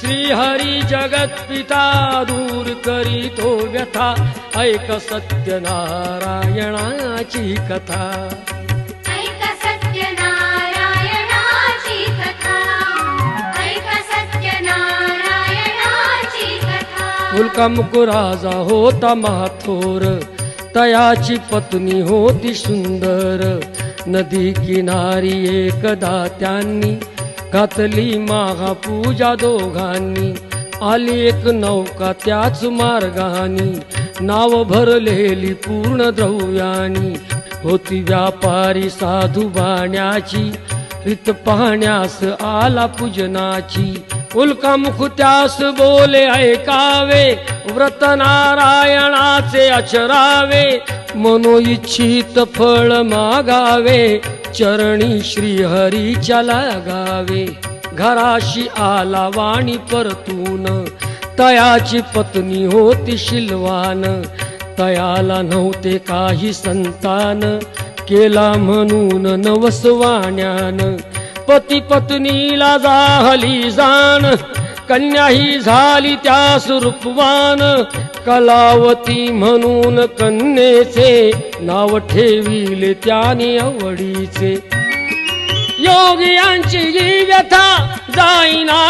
श्रीहरी जगत पिता दूर करीतो व्यथा ऐक सत्यनारायणाची कथा। ऐक सत्यनारायणाची कथा ऐक सत्यनारायणाची कथा। राजा होता महाथोर तयाची पत्नी होती सुंदर नदी किनारी एकदा त्यांनी घातली महापूजा दोघांनी. आली एक नौका त्याच मार्गानी. नाव भरलेली पूर्ण द्रव्यानी. होती व्यापारी साधू बाण्याची. रित पाहण्यास आला पूजनाची. उल्कामुख त्यास बोले ऐकावे व्रत नारायणाचे अचरावे. मनो इच्छित फळ मागावे. चरणी श्रीहरीच्या लागावे घराशी आला वाणी परतून. तयाची पत्नी होती शिलवान तयाला नव्हते काही संतान. केला म्हणून नवसवाण्यान पती पत्नीला जाहली जाण. कन्या ही झाली त्यास रूपवान कलावती म्हणून कन्येचे नाव ठेविले त्याने आवडीचे. योगियांची ही व्यथा जाईना